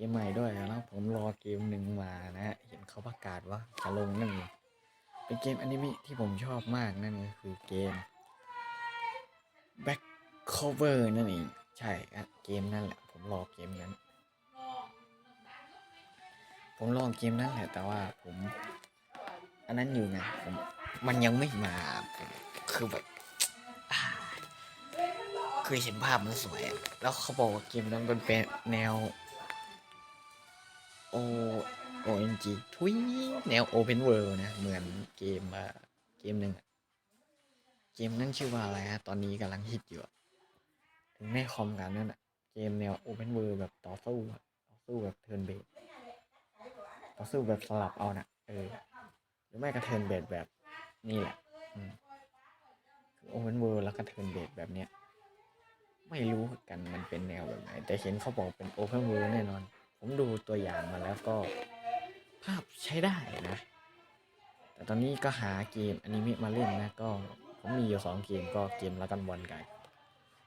กมใหม่ด้วยแล้วผมรอเกมหนึ่งมานะฮะเห็นเขาประกาศว่าจะลงนั่นเองเป็นเกมอนิเมะที่ผมชอบมากนั่นก็คือเกม Back Cover นั่นเองใช่เกมนั่นแหละ ผมรอเกมนั้น ผมรอเกมนั้นแหละแต่ว่าผม อันนั้นอยู่ไงผมมันยังไม่มาคือแบบคือเห็นภาพมันสวย แล้วเขาบอกว่าเกมนั้นเป็นแนว O O N G ทุยแนว Open World นะ เหมือนเกมอะเกมหนึ่งอะเกมนั้นชื่อว่าอะไรฮะ ตอนนี้กำลังฮิตอยู่ถึงในคอมกันนั่นอะเกมแนว Open World แบบต่อสู้อะต่อสู้แบบเทิร์นเบสต่อสู้แบบสลับเอานะเออหรือไม่ก็เทิร์นเบสแบบนี่แหละอืมคือ Open World แล้วก็เทิร์นเบสแบบเนี้ย ไม่รู้กันมันเป็นแนวแบบไหน แต่เห็นเขาบอกเป็น Open World แน่นอน ผมดูตัวอย่างมาแล้วก็ภาพใช้ได้นะ แต่ตอนนี้ก็หาเกมอนิเมะมาเล่นนะก็ผมมีอยู่สองเกมก็เกมละกันบอลกับ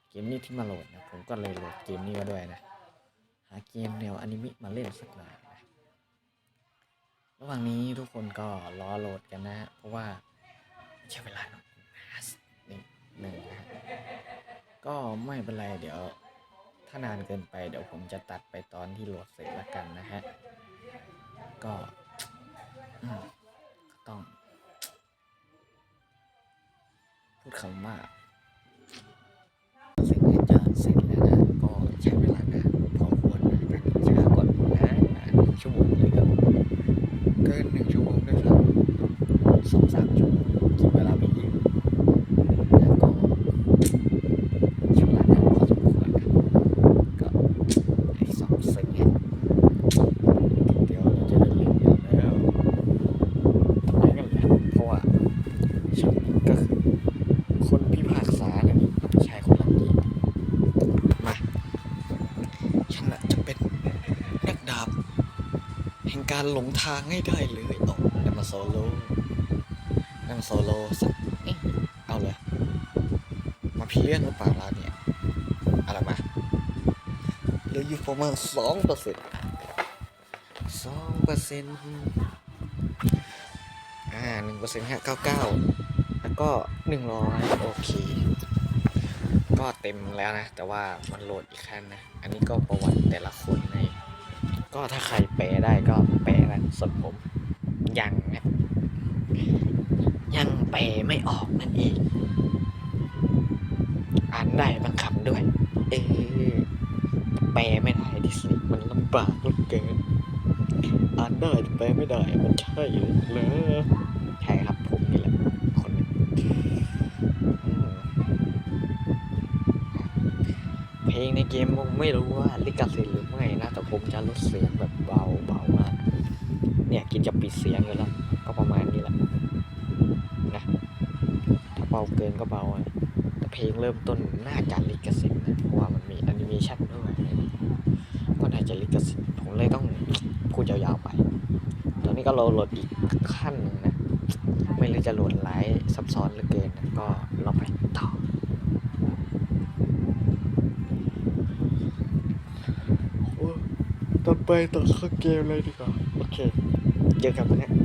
เกมนี้ที่มาโหลดนะผมก็เลยโหลดเกมนี้มาด้วยนะ หาเกมแนวอนิเมะมาเล่นสักหน่อยนะระหว่างนี้ทุกคนก็รอโหลดกันนะ เพราะว่าใช้เวลาหน่อยนิดหนึ่งนะฮะก็ไม่เป็นไรเดี๋ยว ถ้านานเกินไปเดี๋ยวผมจะตัดไปตอนที่โหลดเสร็จล้วกันนะฮะ ก็ต้อง พูดคำว่าสิ่งที่จะเสร็จแล้วนะก็ใช้เวลานานพอควรนะแต่ช้ากว่านะนานหนึ่งชั่วโมงเลยครับเกินหนึ่งชั่วโมงด้วยซ้ำสองสามชั่วโมงกินเวลาไปเยอะแล้วก็ใช้เวลานานพอสมควรนะก็ไอ้สองสิ่งเนี่ยเดี๋ยวเราจะได้เล่นกันแล้วทำไมกันแหละเพราะว่าฉันก็คือคนพิพากษาเนี่ยชายคนรักเกียรติมาฉันน่ะจะเป็นนักดาบ แห่งการหลง ทางให้ได้เลยเอานำมาโซโล่นำมาโซโล่สักเอ๊ะเอาเลย มาพี่เลี้ยงหรือเปล่าเราเนี่ยอะไรมาเหลืออยู่ประมาณสองเปอร์เซ็นต์สองเปอร์เซ็นต์อ่าหนึ่งเปอร์เซ็นต์ฮะเก้าเก้าแล้วก็หนึ่งร้อยโอเค ก็เต็มแล้วนะ แต่ว่ามันโหลดอีกขั้นนะ อันนี้ก็ประวัติแต่ละคนใน ก็ถ้าใครแปลได้ก็แปลนะส่วนผมยังนะยังแปลไม่ออกนั่นเองอ่านได้บางคำด้วย เออแปลไม่ได้ดิสิมันลำบากเหลือเกินอ่านได้แต่แปลไม่ได้มันใช่เหรอใช่ครับผมนี่แหละคนเพลงในเกมผมไม่รู้ว่าลิขสิทธิ์หรือไม่ ผมจะลดเสียงแบบเบาเบามาก เนี่ยกินจะปิดเสียงอยู่แล้วก็ประมาณนี้แหละนะถ้าเบาเกินก็เบาแต่เพลงเริ่มต้นน่าจะลิขสิทธิ์นะเพราะว่ามันมีแอนิเมชันด้วยก็น่าจะลิขสิทธิ์ผมเลยต้องพูดยาวๆไป ตอนนี้ก็โหลดอีกขั้นนึงนะ ไม่รู้จะโหลดหลายซับซ้อนเหลือเกินนะก็ลองไปต่อ ต่อ ไปต่อเข้าเกมเลยดีกว่า โอเค เจอกันวันนี้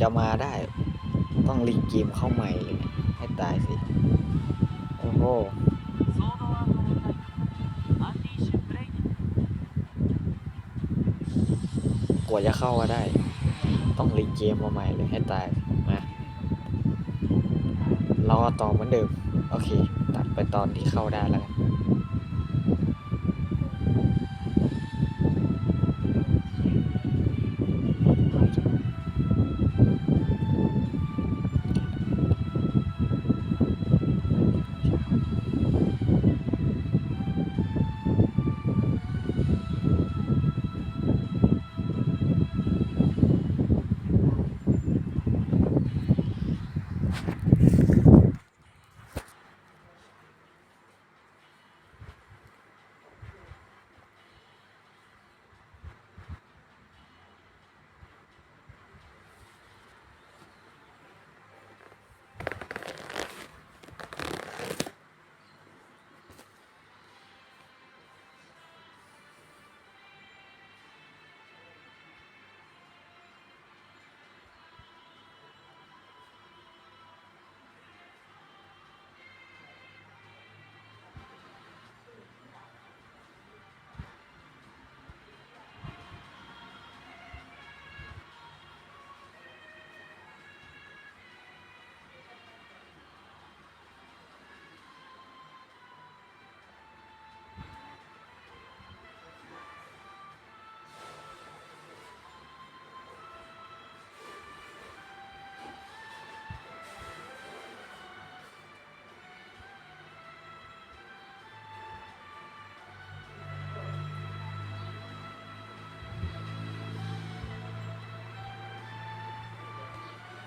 จะมาได้ ต้องรีเกมเข้าใหม่เลยให้ตายสิ โอ้โหกว่าจะเข้ามาได้ ต้องรีเกมมาใหม่เลยให้ตายมารอต่อเหมือนเดิม โอเค ตัดไปตอนที่เข้าได้แล้ว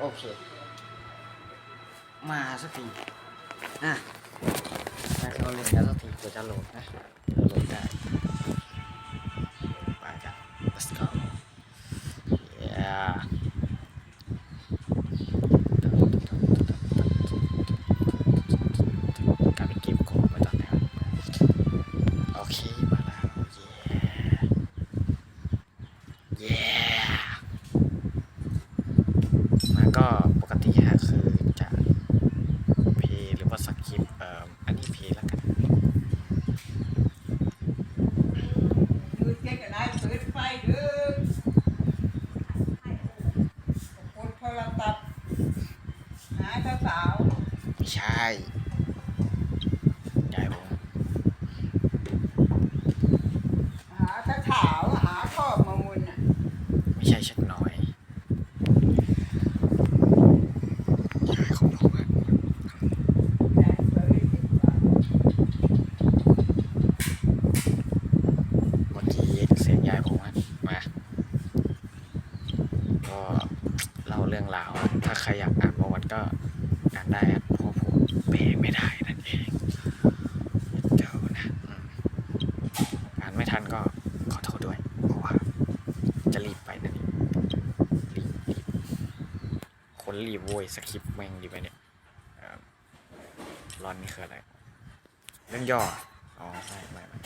โอเค มาสักทีอะมาเข้าเล่นกันสักทีกูจะโหลดนะโหลดได้ไปกัน let's go yeah ไม่ใช่ชักน้อยยายของผมอะ แต่เปิดดีกว่า เมื่อกี้เสียงยายผมอะมา ก็เล่าเรื่องราวอะถ้าใครอยากอ่านประวัติก็อ่านได้อะเพราะผมแปลไม่ได้นั่นเองเดี๋ยวนะอืมอ่านไม่ทันก็ขอโทษด้วย เพราะว่าจะรีบไปนั่นเองรีบรีบคนรีบโวย สคริปต์แม่งดีไปเนี่ยรอนนี่คืออะไร เรื่องย่อ อ๋อใช่ไม่ไม่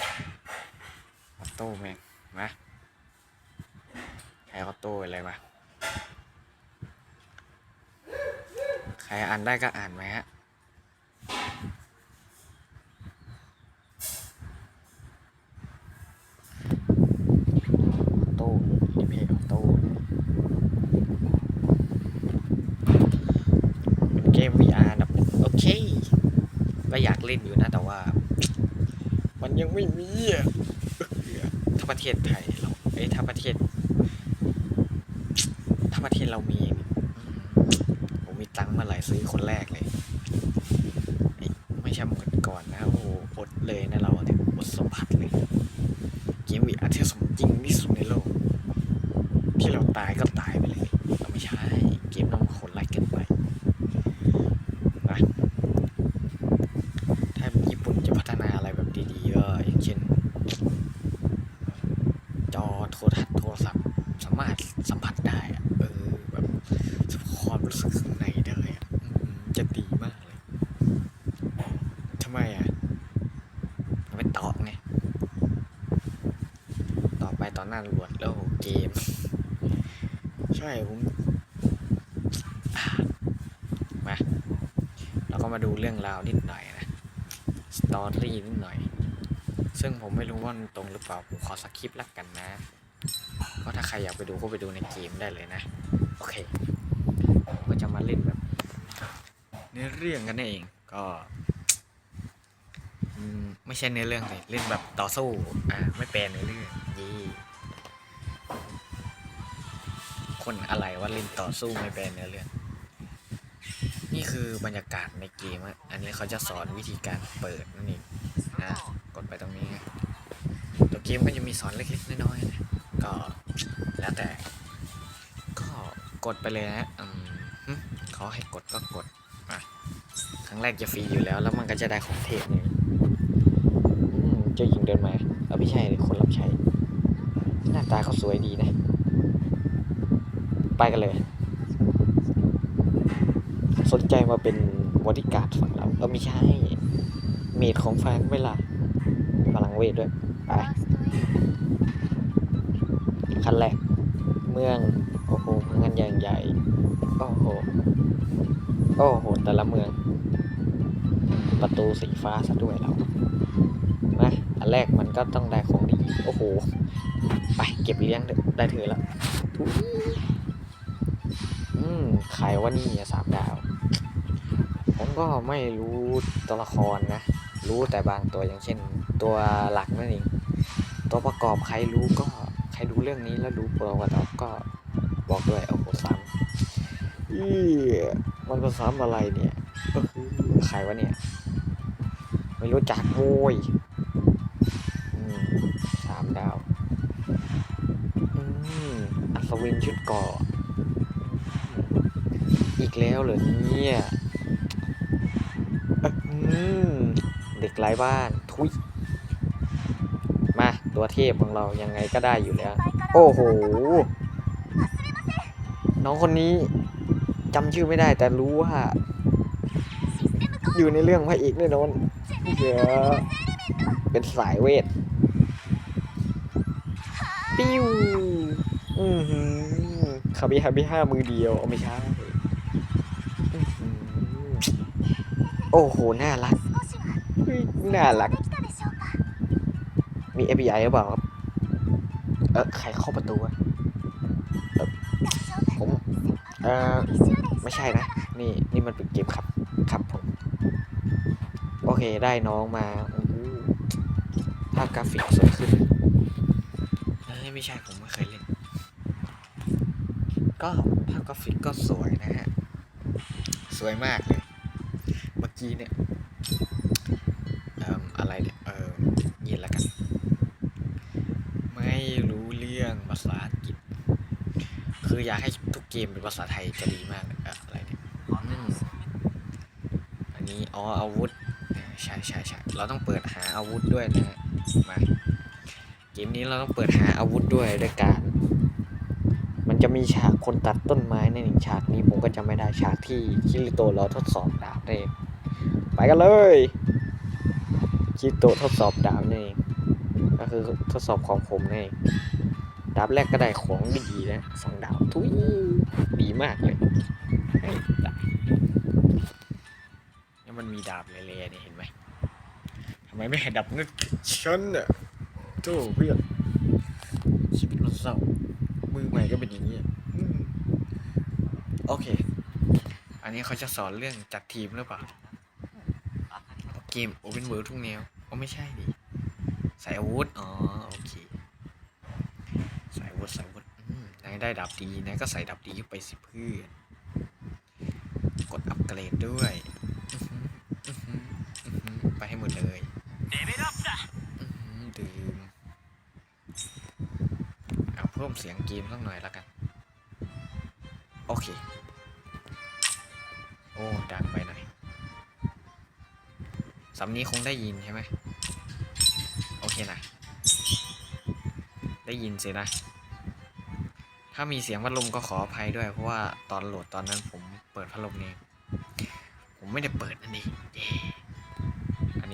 ออโต้แม่งมาใครออโต้อะไรวะใครอ่านได้ก็อ่านไหมฮะ ออโต้นี่เพจออโต้นะเป็นเกม VR นะโอเค ก็อยากเล่นอยู่นะ แต่ว่า มันยังไม่มีอะถ้าประเทศไทยเราเอ้ยถ้าประเทศ ถ้าประเทศเรามีเนี่ยอืมผมมีตังค์เมื่อไหร่ซื้อคนแรกเลยเอ้ยไม่ใช่เหมือนก่อนนะโอ้โหอดเลยนะเราเนี่ยอดสัมผัสเลย เกมวีอาร์ที่ส มันซื้อข้างในได้อะจะดีมากเลยทำไมอะเอาไปตอบไงต่อไปตอนหน้าหลวดแล้วเกม ใช่ผมมาเราก็มาดูเรื่องราวนิดหน่อยนะสตอรี่นิดหน่อย ซึ่งผมไม่รู้ว่ามันตรงหรือเปล่าผมขอสคลิปต์ละกันนะก็ถ้าใครอยากไปดูก็ไปดูในเกมได้เลยนะ โอเค จะมาเล่นแบบเนื้อเรื่องกันเองก็ไม่ใช่เนื้อเรื่องเลยเล่นแบบต่อสู้อ่าไม่แปลเนื้อเรื่องยี่คนอะไรว่าเล่นต่อสู้ไม่แปลเนื้อเรื่อง นี่คือบรรยากาศในเกมอะอันนี้เขาจะสอนวิธีการเปิดนั่นเองนะกดไปตรงนี้ตัวเกมก็จะมีสอนเล็กๆน้อยๆนะก็แล้วแต่ก็กดไปเลยนะอืม เขาให้กดก็กดอะครั้งแรกจะฟรีอยู่แล้ว แล้วมันก็จะได้ของเทพนี่อืมเจ้าหญิงเดินมาเออไม่ใช่คนรับใช้หน้าตาเขาสวยดีนะ ไปกันเลย สนใจมาเป็นบริการดฝั่งเราเออไม่ใช่เมดของแฟนเวลาพลังเวทด้วย ไปขั้นแรก เมือง โอ้โหเมืองอันใหญ่ใหญ่ โอโหโอ้โห แต่ละเมือง ประตูสีฟ้าซะด้วยเรานะอันแรกมันก็ต้องได้ของดี โอ้โห ไปเก็บเลี้ยงได้เถอแล้วอืมขายว่านี่สามดาว ผมก็ไม่รู้ตัวละครนะ รู้แต่บางตัวอย่างเช่น ตัวหลักนั่นเอง ตัวประกอบใครรู้ก็ ใครดูเรื่องนี้แล้วรู้โปรกว่าเราก็บอกด้วย โอ้โหซ้ำ อีมันก็ซ้ำอะไรเนี่ย ก็คือใครวะเนี่ย ไม่รู้จักโว้ยสามดาว อัศวินชุดเก่อ อีกแล้วเหรอเนี่ยอืมเด็กไร้บ้าน ทุย มา ตัวเทพของเรายังไงก็ได้อยู่แล้ว โอ้โห น้องคนนี้ จำชื่อไม่ได้แต่รู้ว่า อยู่ในเรื่องพระเอกแน่นอนเดี๋ยวเป็นสายเวท ปิ้ว อือหือคาบิฮาบิห้ามือเดียวเอาไม่ใช่อื้อหือโอ้โห น่ารัก น่ารัก มี FBI หรือเปล่าครับ เออใครเข้าประตูอะผม เออ ไม่ใช่นะ นี่นี่มันเป็นเกมครับครับผม โอเคได้น้องมาภาพกราฟิกสวยขึ้นเอ้ยไม่ใช่ผมไม่เคยเล่น ก็ภาพกราฟิกก็สวยนะฮะ สวยมากเลย เมื่อกี้เนี่ยเอ่ออะไรเนี่ยเออยินแล้วกัน ไม่รู้เรื่องภาษาอังกฤษ คืออยากให้ทุกเกมเป็นภาษาไทยจะดีมากเลยอืมี้อ๋ออาวุธ ใช่ใช่ใช่เราต้องเปิดหาอาวุธด้วยนะฮะมา เกมนี้เราต้องเปิดหาอาวุธด้วยด้วยการ มันจะมีฉากคนตัดต้นไม้ในหนึ่งฉากนี้ผมก็จำไม่ได้ฉากที่คิริโตเราทดสอบดาบเองไปกันเลยคิริโตทดสอบดาบนั่นเองก็คือทดสอบความคมนั่นเองดาบแรกก็ได้ของดีนะสองดาวทุยดีมากเลย ให้ดาบแล้วมันมีดาบเละๆนี่เห็นไหมทำไมไม่ให้ดับนึกฉันน่ะโธ่เพื่อนชีวิตมันเศร้ามือใหม่ก็เป็นอย่างนี้อะอืมโอเค อันนี้เขาจะสอนเรื่องจัดทีมหรือเปล่า เกมโอเ n นเวิร์ทุกแนวก็ไม่ใช่ดิใส่อาวุธ อ๋อ โอเคใส่อาวุธใส่อาวุธอืมนายได้ดับดีนายก็ใส่ดับดีไปสิเพื่อน กดอัปเกรดด้วย ไปให้หมดเลยดื่มเอาเพิ่มเสียงเกมสักหน่อยแล้วกัน โอเค โอ้ ดังไปหน่อยสำนี้คงได้ยินใช่ไหมโอเคนะ ได้ยินสินะ ถ้ามีเสียงพัดลมก็ขออภัยด้วย เพราะว่าตอนโหลดตอนนั้นผมเปิดพัดลมเองผมไม่ได้เปิดนั่นเอง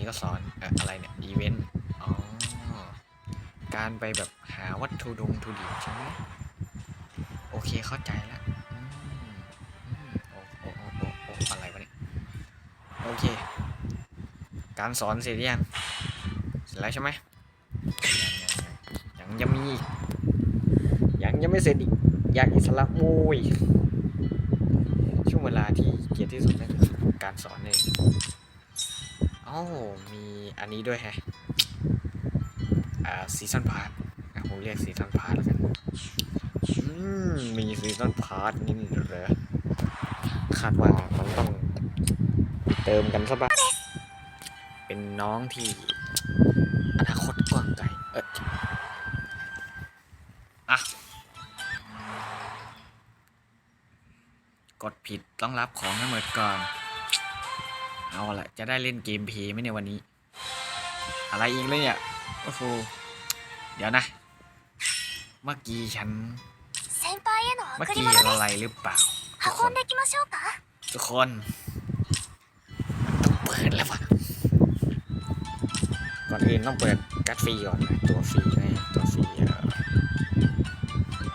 นี้ก็สอนอะไรเนี่ยอีเวนต์อ๋อการไปแบบหาวัตถุดงทุดิบใช่ไหมโอเคเข้าใจแล้วอืมอืมโอ้โอ้โอ้โอ้อะไรวะเนี่ยโอเค การสอนเสร็จยังเสร็จแล้วใช่ไหมยังยังยังมียังยังไม่เสร็จอีกอยากอิสระมุยช่วงเวลาที่เกียดที่สุดนั่นคือการสอนเอง อ้มีอันนี้ด้วยแฮะอ่าซีซันพาร์ทผมเรียกซีซันพาร์ทแล้วกันอืมมีซีซันพาร์ทนี่เหรอคาดว่ามันต้องเติมกันซะบ้างเป็นน้องที่อนาคตกว้างไกลเอออะกดผิดต้องรับของให้หมดก่อน เอาละจะได้เล่นเกมเพย์ไหมในวันนี้ อะไรอีกเลยเนี่ยโอ้โหเดี๋ยวนะ เมื่อกี้ฉัน เมื่อกี้อะไรหรือเปล่า ทุกคนทุกคนต้องเปิดแล้ววะก่อนอื่นต้องเปิดกัดฟรีก่อนนะตัวฟรีนะตัวฟรี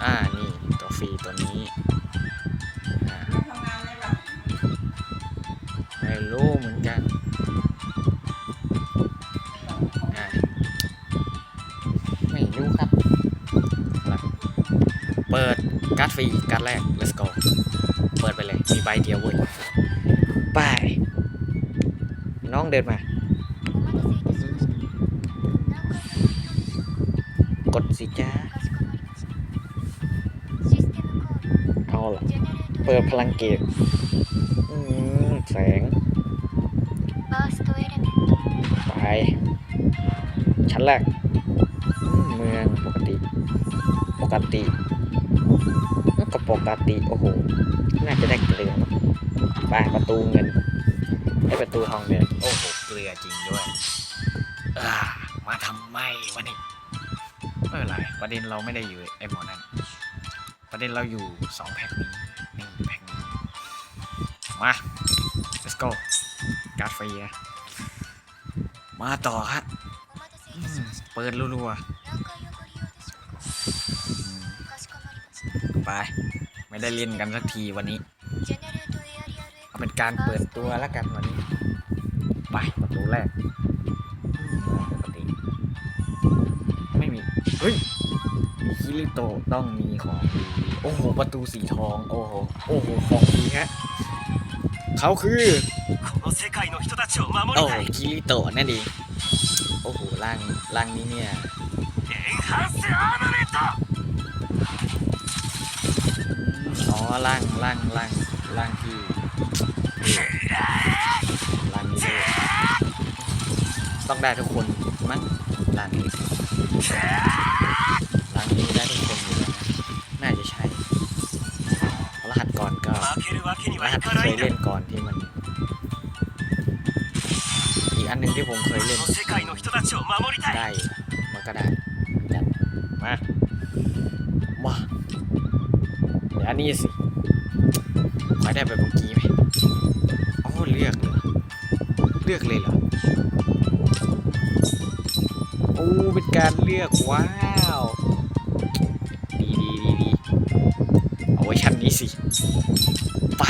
อ่านี่ตัวฟรีตัวนี้ รีการแรก let's go เปิดไปเลย มีใบเดียวเว้ยไปน้องเดินมา กดสิจ้าเอาล่ะ เปิดพลังเกียรแสง ไป ชั้นแรก เมืองปกติ ปกติ ก็ปกติโอ้โห น่าจะได้เกลือปลาประตูเงินได้ประตูทองเงินโอ้โห เกลือจริงด้วยามาทำไมวันนี้ไม่เป็นไรประเด็นเราไม่ได้อยู่ไอ้หมอนั่นประเด็นเราอยู่สองแพ็คนี้นี่แพ็คนี้ มา let's go การ์ฟมาต่อฮะเปิดรัวๆ ไป ไม่ได้เล่นกันสักทีวันนี้ เอาเป็นการเปิดตัวแล้วกันวันนี้ ไปประตูแรกปกติไม่มี เฮ้ยมีคิริโตต้องมีของโอ้โห ประตูสีทอง โอ้โห โอ้โห ของดีฮะ เขาคือโอ้คิริโตนั่นเองโอ้โหร่างร่างนี้เนี่ย ว่าล่างล่างล่างล่างที่ล่างนี้ด้วยต้องได้ทุกคนมั้งล่างนี้ล่างนี้ได้ทุกคนอยู่แล้วน่าจะใช่รหัสก่อนก็รหัสเคยเล่นก่อนที่มันอีกอันหนึ่งที่ผมเคยเล่นได้มันก็ได้กันมามาเดี๋ยวนนี้สิ ได้แบบเมื่อกี้ไหมอ๋อเลือกเลยเลือกเลยเหรอ โอ้ เป็นการเลือกว้าวดีดีดีดีเอาไว้ชั้นนี้สิ ไป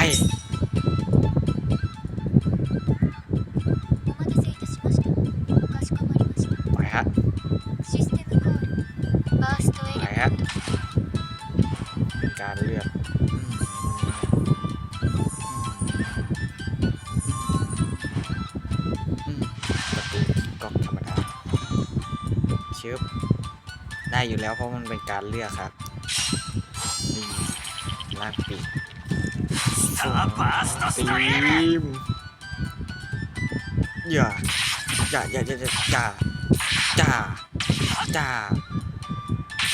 ู่แล้วเพราะมันเป็นการเลือกครับนี่ลากปีกสาบาสตีมอย่าอย่าอย่าอย่าอย่าจ่าจ่าจ่า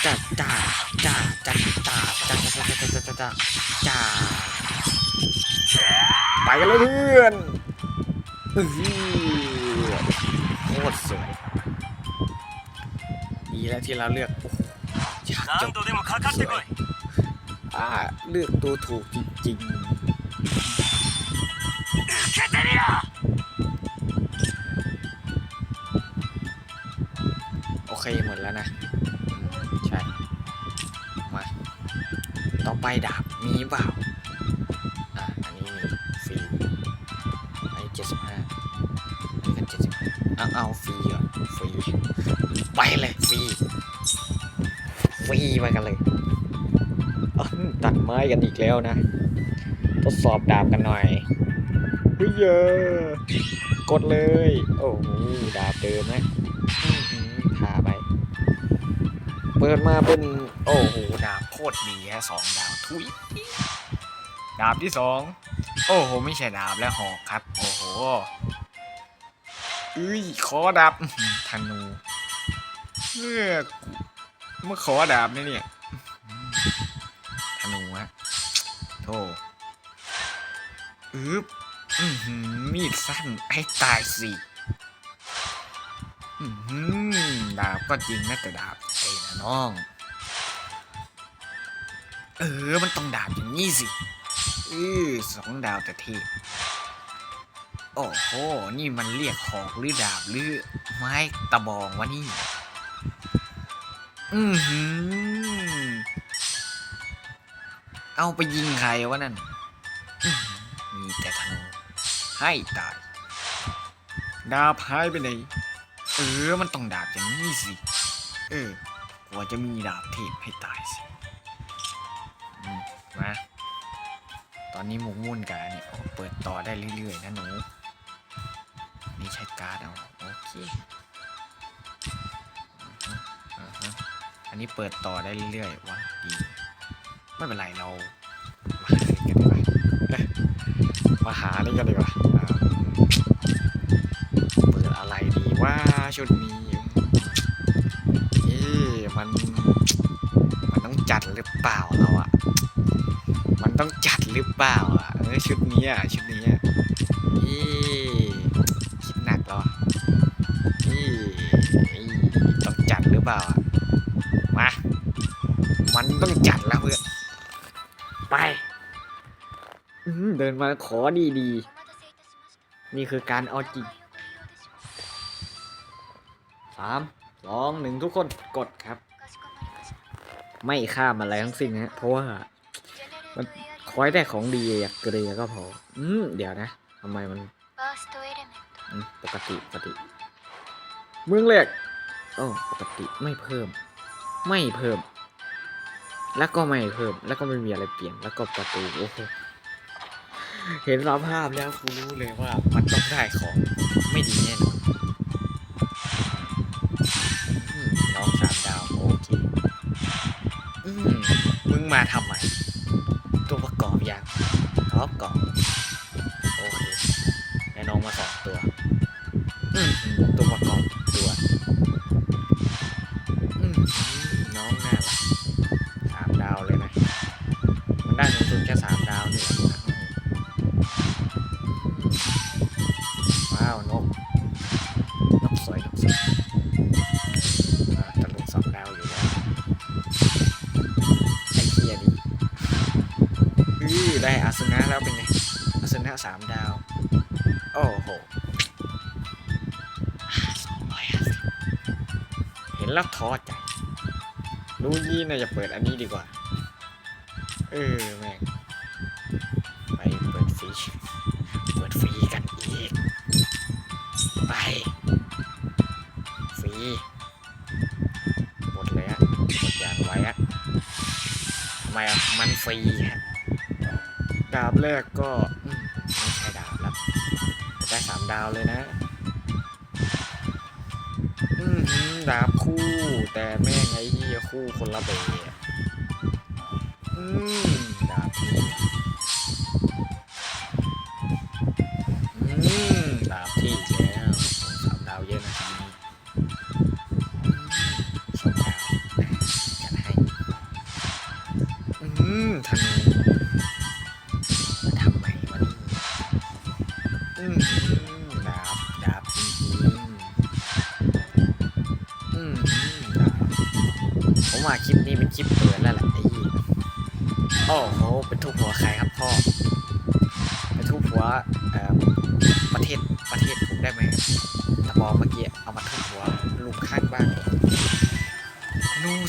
จ่าจ่าจ่าจ่าจ่าจ่าจ่าจ่าจ่าจ่าจ่าไปกันเลยเพื่อนโคตรสวยดีแล้วที่เราเลือกโอ้โห 何度でもかかってこい อ่าเลือกตัวถูกจริง 受けてみろ ๆ โอเคหมดแล้วนะอืมใช่ มา ต่อไปดาบมีเปล่า อ่ะ อันนี้มีฟรีอันนี้เจ็ดสิบห้า กันอีกแล้วนะ ทดสอบดาบกันหน่อยเฮ้ยเยอะกดเลย โอ้โหดาบเดิมนะอื้อหือทาไป เปิดมาเป็น โอ้โห ดาบโคตรดีฮะสองดาวทุยดาบที่สอง โอ้โห ไม่ใช่ดาบและหอกครับ โอ้โหอุ้ยขอดาบธนูเมื่อเมื่อขอดาบนี่เนี่ย โธ่อึ๊บอื้อหือมีดสั้นให้ตายสิอื้อหือดาบก็จริงนะแต่ดาบเอ้นะน้อง เออ มันต้องดาบอย่างนี้สิเออสองดาวแต่เทพโอ้โห นี่มันเรียกหอกหรือดาบหรือไม้ตะบองวะนี่ อือหือ เอาไปยิงใครวะนั่น มีแต่ธนูให้ตาย ดาบหายไปไหน เออ มันต้องดาบอย่างนี้สิ เออกว่าจะมีดาบเทพให้ตายสิมา ตอนนี้หมกมุ่นกันเนี่ยเปิดต่อได้เรื่อยๆนะหนูนี่ใช้การ์ดเอา โอเค อันนี้เปิดต่อได้เรื่อยๆวะดี ไม่เป็นไรเรามาหาอะไรกันดีกว่ามาหาอะไรกันดีกว่าเปิดอะไรดีว่าชุดนี้เอ๊มันมันต้องจัดหรือเปล่าเราอะมันต้องจัดหรือเปล่าอะเออชุดนี้อะชุดนี้อะอีคิดหนักแล้วอะอีอีต้องจัดหรือเปล่าอะมามันต้องจัดแล้วเพื่อน ไปเดินมาขอดีๆนี่คือการเอาจริงสามสองหนึ่งทุกคนกดครับ ไม่ข้ามอะไรทั้งสิ้นนะเพราะว่ามันคอยได้ของดีอยากเกลือก็พอ อืมเดี๋ยวนะทำไมมันปกติปกติ เมืองล็กโอ้ปกติไม่เพิ่ม ไม่เพิ่ม แล้วก็ไม่เพิ่ม แล้วก็ไม่มีอะไรเปลี่ยน แล้วก็ประตู โอ้โห เห็นสภาพแล้วกูรู้เลยว่ามันต้องได้ของไม่ดีแน่นอนน้องสามดาว โอเค อืมมึงมาทำไม ตัวประกอบอย่างท็อปกรอบโอเคได้น้องมาสองตัวอืมตัวประกอบตัวอืมน้องน่า อใจ รู้ยี่น่าจะเปิดอันนี้ดีกว่า เออแม่งไปเปิดฟรีเปิดฟรีกันอีก ไปฟรีหมดเลยอะหมดอย่างไว้อะทำไมอะมันฟรีฮะดาบแรกก็ไม่ใช่ดาบแล้วได้สามดาวเลยนะ ดาบคู่ แต่แม่งไอ้เหี้ยคู่คนละเบะอืม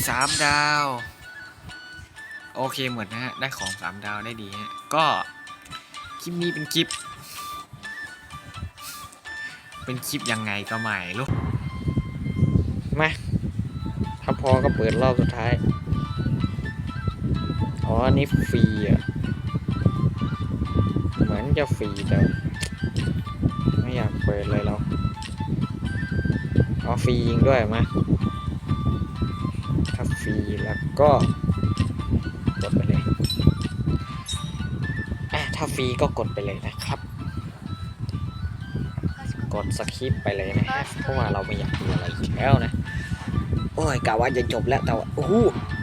สามดาว โอเคเหมือนนะฮะ ได้ของสามดาวได้ดีฮะ ก็คลิปนี้เป็นคลิป เป็นคลิปยังไงก็ไม่รู้มาถ้าพอก็เปิดรอบสุดท้าย อ๋ออันนี้ฟรีอะ เหมือนจะฟรีแต่ไม่อยากเปิดเลยเราเอฟรียิงด้วยมา ฟรีแล้วก็กดไปเลยอะถ้าฟรีก็กดไปเลยนะครับ กดสคริปไปเลยนะฮะเพราะว่าเราไม่อยากดูอะไรอีกแล้วนะโอ้ยกะว่าจะจบแล้วแต่ว่าโอ้โห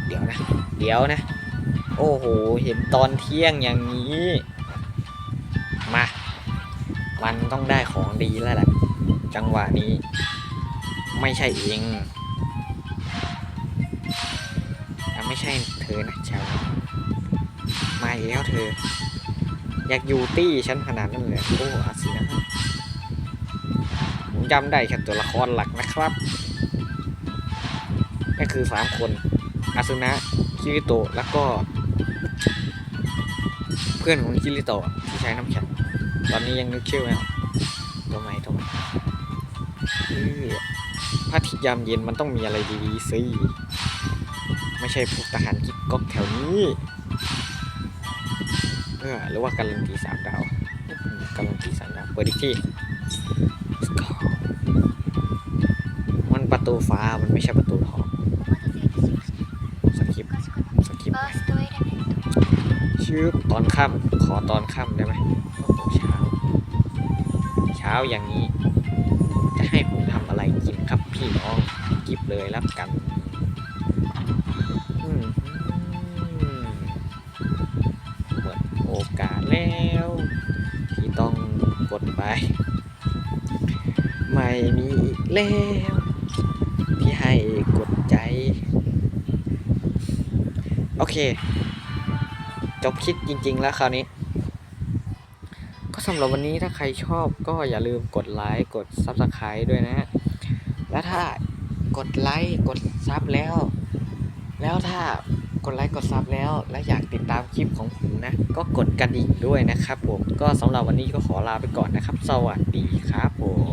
เดี๋ยวนะ เดี๋ยวนะ โอ้โห เห็นตอนเที่ยงอย่างนี้ มา มันต้องได้ของดีแล้วแหละ จังหวะนี้ ไม่ใช่เอง ไม่ใช่เธอนะชาวนี้มาอีกแล้วเธอ อยากอยู่ตี้ฉันขนาดนั้นเลยโอ้อาสินะผมจำได้แค่ตัวละครหลักนะครับก็คือสามคนอาซุนะคิริโตะแล้วก็ เพื่อนของคิริโตะที่ใช้น้ำแข็งตอนนี้ยังนึกชื่อไม่ออกตัวใหม่ตัวใหม่พระอาทิตย์ยามเย็นมันต้องมีอะไรดีๆสิ ใช่พวกทหารกิ๊กก๊อกแถวนี้เออหรือว่าการันตีสามดาวการันตีสามดาวเปิดอีกที่มันประตูฟ้ามันไม่ใช่ประตูทองสกิปสกิปชื่อตอนค่ำขอตอนค่ำได้ไหมเช้า เช้าอย่างนี้ จะให้ผมทำอะไรกินครับพี่น้องกิบเลยรับกัน แล้ว ที่ต้องกดไปไม่มีอีกแล้ว ที่ให้กดใจ โอเค จบคลิปจริง ๆ แล้วคราวนี้ ก็สำหรับวันนี้ถ้าใครชอบก็อย่าลืมกดไลค์กด Subscribe ด้วยนะฮะ แล้วถ้ากดไลค์กดซับแล้ว แล้วถ้า กดไลค์กดซับแล้ว และอยากติดตามคลิปของผมนะ ก็กดกระดิ่งด้วยนะครับผม ก็สำหรับวันนี้ก็ขอลาไปก่อนนะครับ สวัสดีครับผม